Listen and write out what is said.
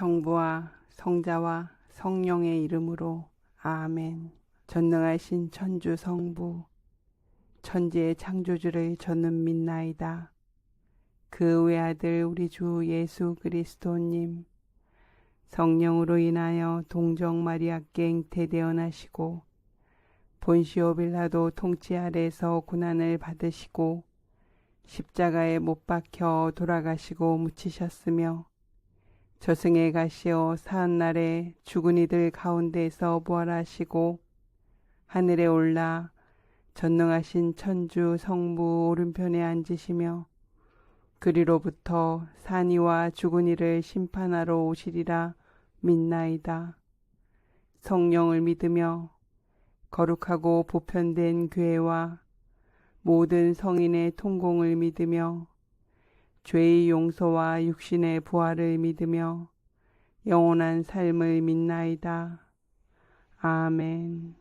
성부와 성자와 성령의 이름으로 아멘. 전능하신 천주 성부 천지의 창조주를 저는 믿나이다. 그 외아들 우리 주 예수 그리스도님 성령으로 인하여 동정 마리아께 잉태되어 나시고 본시오 빌라도 통치 아래서 고난을 받으시고 십자가에 못 박혀 돌아가시고 묻히셨으며 저승에 가시어 사한날에 죽은 이들 가운데서 부활하시고 하늘에 올라 전능하신 천주 성부 오른편에 앉으시며 그리로부터 산이와 죽은 이를 심판하러 오시리라 믿나이다. 성령을 믿으며 거룩하고 보편된 교회와 모든 성인의 통공을 믿으며 죄의 용서와 육신의 부활을 믿으며 영원한 삶을 믿나이다. 아멘.